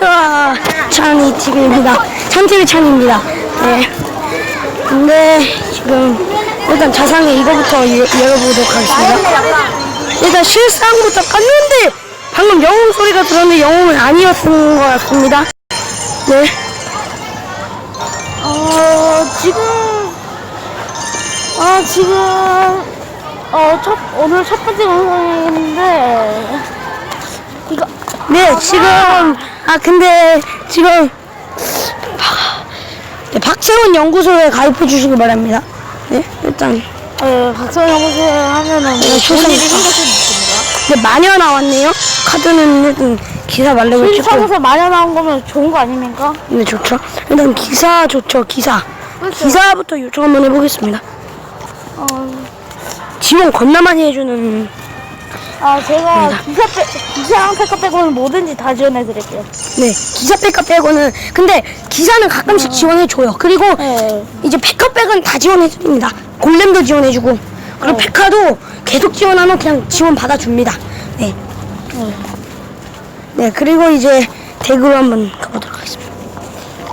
안녕하세요. 찬이 TV입니다. 찬TV 찬입니다. 네. 근데 지금 일단 자상에 이거부터 여- 열어보도록 하겠습니다. 일단 실상부터 깠는데 방금 영웅 소리가 들었는데 영웅은 아니었던 것 같습니다. 네. 어, 지금, 어, 지금, 어, 첫, 오늘 첫 번째 영상인데, 이거, 네, 지금, 아, 근데, 지금, 네, 박세훈 연구소에 가입해 주시기 바랍니다. 네, 일단, 예, 박사원 연구소에 하면은, 네, 뭐 좋은 일이 출석- 생길 수 있습니다. 네, 마녀 나왔네요. 카드는 일단 기사 말레고 찍고. 실상에서 마녀 나온 거면 좋은 거 아닙니까? 네, 좋죠. 일단 기사 좋죠, 기사. 그렇죠. 기사부터 요청 한번 해보겠습니다. 어, 지원 겁나 많이 해주는, 아, 제가 기사 빼, 기사랑 패커 빼고는 뭐든지 다 지원해 드릴게요. 네, 기사 백업 빼고는, 근데 기사는 가끔씩 지원해 줘요. 그리고 네. 이제 페카백은 다 지원해 줍니다. 골렘도 지원해 주고 그리고 네. 페카도 계속 지원하면 그냥 지원 받아 줍니다. 네. 네. 네 그리고 이제 대구로 한번 가보도록 하겠습니다.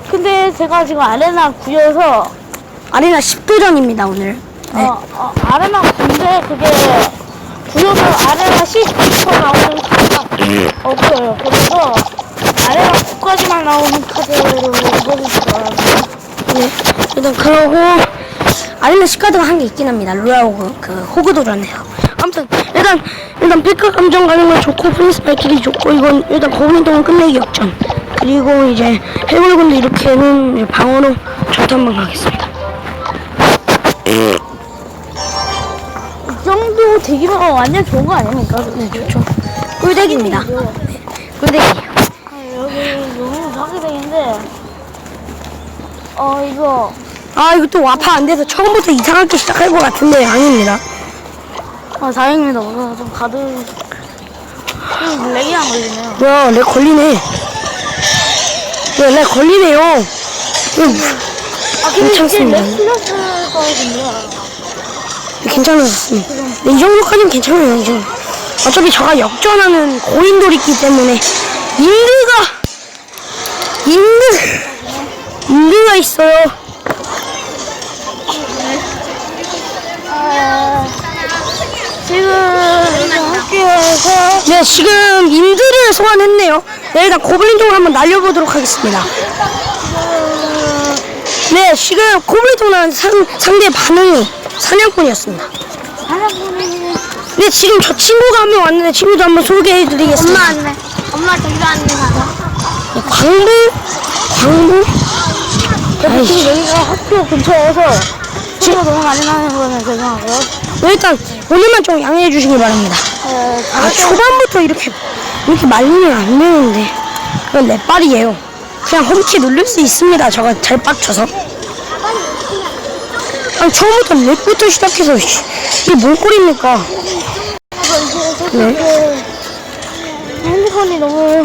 근데 제가 지금 아레나 구여서, 아레나 10도전입니다 오늘. 네. 어, 어, 아레나 9인데 그게 구여서 아레나 10부터 나오는 카드가 없어요. 그래서 아레나 9까지만 나오는 카드로 뽑으시더라고요. 네. 일단 그러고 아레나 10카드가 한개 있긴 합니다. 루아호그 그 호그 도전해요. 아무튼 일단 일단 페카 감정 가는 건 좋고 프린스 발길이 좋고 이건 일단 거민동은 끝내기 역전. 그리고 이제 해골군도 이렇게는 방어로 저도 한번 가겠습니다. 이 정도 되기면 완전 좋은 거 아닙니까? 네, 좋죠. 네, 꿀덱이에요. 아, 여기 너무 사기되는데 어 이거 아, 이거 또 와파 안 돼서 처음부터 이상하게 시작할 것 같은데 아닙니다. 아 다행입니다. 오늘 좀 가드 좀 렉이 안 걸리네요. 야, 렉 걸리네. 야, 렉 걸리네요. 이거 아 근데 이제 괜찮습니다. 렉 풀렸을 거거든요. 괜찮았습니다. 네, 이 정도까지는 괜찮아요, 이 정도. 어차피 저가 역전하는 고인돌이 있기 때문에 인드가 인드 인드가 있어요. 아, 지금 네, 지금 인드를 소환했네요. 네, 일단 고블린 쪽으로 한번 날려보도록 하겠습니다. 네, 지금 고블린 쪽은 상, 상대 반응이 사냥꾼이었습니다. 하나분이 네, 지금 저 친구가 한 명 왔는데 친구도 한번 소개해드리겠습니다. 엄마 왔네. 엄마 저기로 왔네 가서. 네, 광부? 광부? 지금 여기가 학교 근처여서 소리가 너무 많이 나는 거는 죄송하고요. 네, 일단 오늘만 좀 양해해 주시기 바랍니다. 어, 아, 초반부터 이렇게 이렇게 말리면 안 되는데 이건 내 빨이에요. 그냥 홈키 누를 수 있습니다. 저가 잘 빡쳐서. 아니 처음부터 렉부터 시작해서 씨, 이게 뭔 꼴입니까? 네. 핸드폰이 너무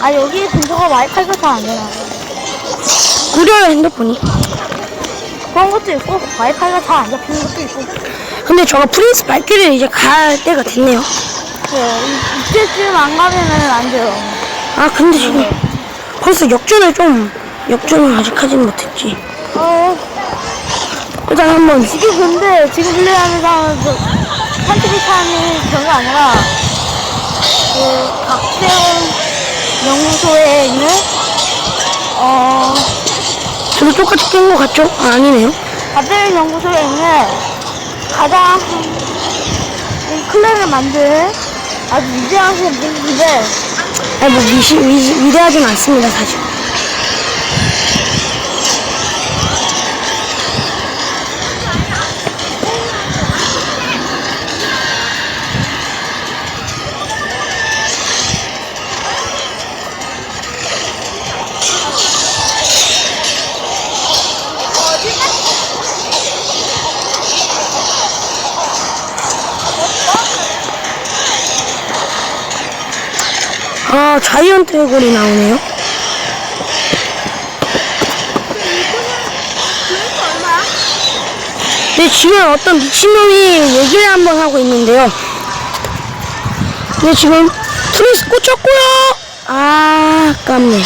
아 여기 근처가 와이파이가 잘 안 되나 구려요 핸드폰이. 그런 것도 있고 와이파이가 잘 안 잡히는 것도 있고 근데 저가 프린스 발길을 이제 갈 때가 됐네요. 네, 이- 이때쯤 안 가면은 안 돼요 아 근데 지금 벌써 역전을 좀 역전을 아직 하지는 못했지. 어 일단 한번 지금 근데 지금 한티비 타임이 그런 게 아니라 그 박세훈 연구소에 있는 어 저도 똑같이 깬것 같죠? 아, 아니네요. 박세훈 연구소에 있는 가장 이 클랜을 만든 아주 위대하신 분인데 아니 뭐 위시, 위, 위대하진 않습니다 사실. 아 자이언트 해골이 나오네요. 네 지금 어떤 미친놈이 얘기를 한번 하고 있는데요. 네 지금 프리스 꽂혔고요. 아 아깝네요.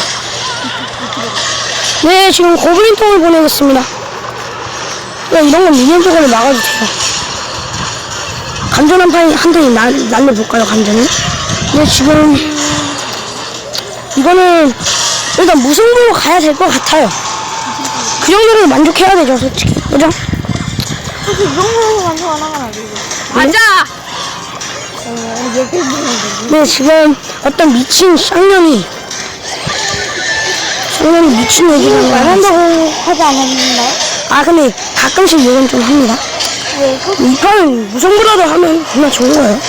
네, 지금 고블린통을 보내겠습니다. 야, 이런 건 미니언적으로 막아도 돼요. 간전 한 판이 한 날, 날려볼까요, 간전을? 네, 지금, 이거는, 일단 무승부로 가야 될 것 같아요. 그 정도로 만족해야 되죠, 솔직히. 그죠? 혹시 이 정도로 완성 안 하면 안 되죠? 맞아! 어, 해주세요. 네, 지금 어떤 미친 쌍년이, 쌍년이 미친 얘기를 안 하는 한다고 하지 않았나요? 아, 근데 가끔씩 이건 좀 합니다. 네, 그, 이 판은 무승부라도 하면 정말 좋은 거예요.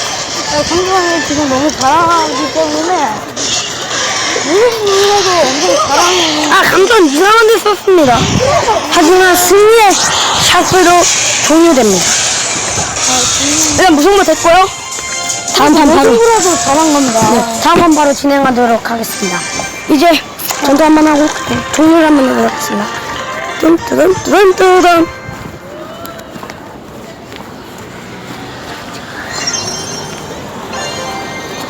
상대방이 지금 너무 잘하기 때문에 아, 감전 이상한 데 썼습니다. 하지만 승리의 샷으로 종료됩니다. 일단 무승부 됐고요. 다음 판 바로, 무슨이라도 잘한 겁니다. 네, 다음 판 바로 진행하도록 하겠습니다. 이제 전투 한 번 하고 네, 종료를 한번 해보도록 하겠습니다. 뚠뚜둔뚜둔뚜둔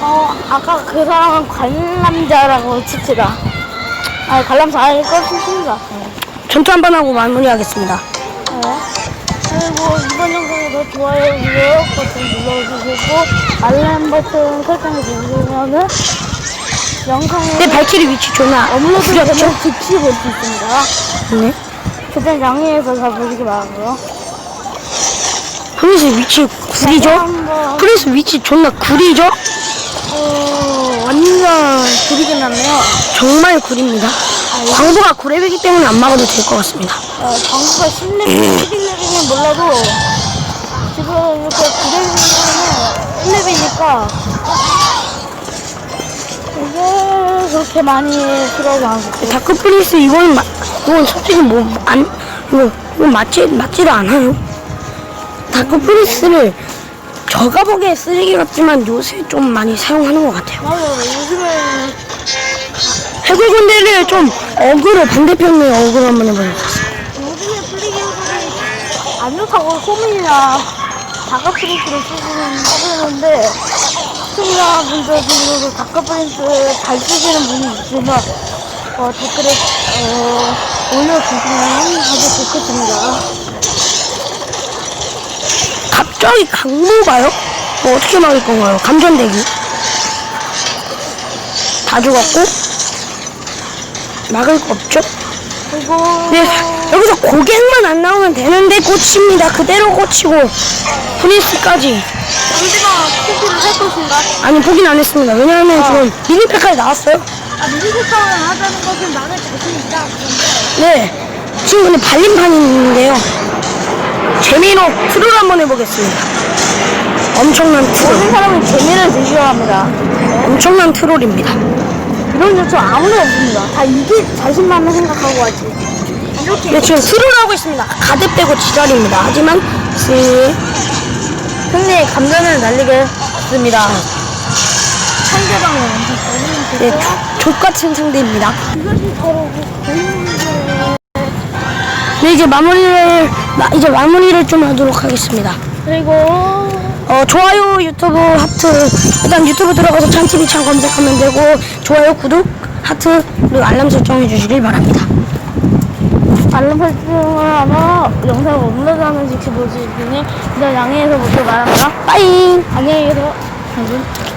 어, 아까 그 사람은 관람자라고 칩시다. 아, 관람자 아닐 것 칩니다. 네. 전투 한 번 하고 마무리하겠습니다. 네. 그리고 이번 영상에도 좋아요, 구독 버튼 눌러주시고 알람 버튼 설정해 주시면은 영상에 내 발키리 위치 존나 업로드? 되면 즉시 볼 수 있습니다. 네. 그때 양해해서 잘 보시기 바라고요. 프린스 위치 구리죠? 한번 프린스 위치 존나 구리죠? 어, 완전 그리긴 났네요. 정말 구립니다. 광부가 구레이기 때문에 안 막아도 될 것 같습니다. 어, 광고가 10레벨, 11레벨이면 몰라도 지금 이렇게 9레벨이면 1레벨이니까 이게 그렇게 많이 않고 다크 프린스 이건 마, 이건 솔직히 뭐안 이거 이거 맞지 맞지도 않아요. 다크 프린스를 저가 보기에 쓰레기 같지만 요새 좀 많이 사용하는 것 같아요. 맞아요. 요즘에 해골 군대를 좀 어그로 반대편에 어그로 한번 해보겠습니다. 요즘에 플리기어들이 안 좋다고 소문이나 다카프린스를 쓰시는 하는데 시청자 분들도 다카프린스 잘 쓰시는 분이 있으면 어, 댓글에 어, 올려주시면 아주 좋겠습니다. 갑자기 강모가요? 뭐 어떻게 막을 건가요? 감전대기. 다 죽었고 막을 거 없죠? 네, 여기서 고객만 안 나오면 되는데 꽂힙니다. 그대로 꽂히고 프린스까지 상대방 포기를 할 것인가? 아니 포기는 안 했습니다. 왜냐하면 지금 미니팩까지 나왔어요. 아, 미니세상을 하자는 것은 나는 자신 있다. 네, 지금 근데 발림판인데요. 재미로 트롤 한번 해보겠습니다. 엄청난 트롤, 모든 사람은 재미를 즐겨야 합니다. 엄청난 트롤입니다. 이런 요청 아무도 없습니다. 다 이게 자신만을 생각하고 하지. 이렇게 네, 지금 트롤 하고 있습니다. 가드 빼고 지랄입니다. 하지만 네, 승리의 감전을 날리겠습니다. 상대방은 네, 족 같은 상대입니다. 이것이 바로 본인의 네, 이제 마무리를 마- 이제 마무리를 좀 하도록 하겠습니다. 그리고 어, 좋아요, 유튜브, 하트. 일단 유튜브 들어가서 찬TV창 검색하면 되고, 좋아요, 구독, 하트, 그리고 알람 설정해 주시길 바랍니다. 알람 설정을 즉시 볼수 있으니 일단 양해해서 보기 바랍니다. 빠잉! 안녕히 계세요. 당근.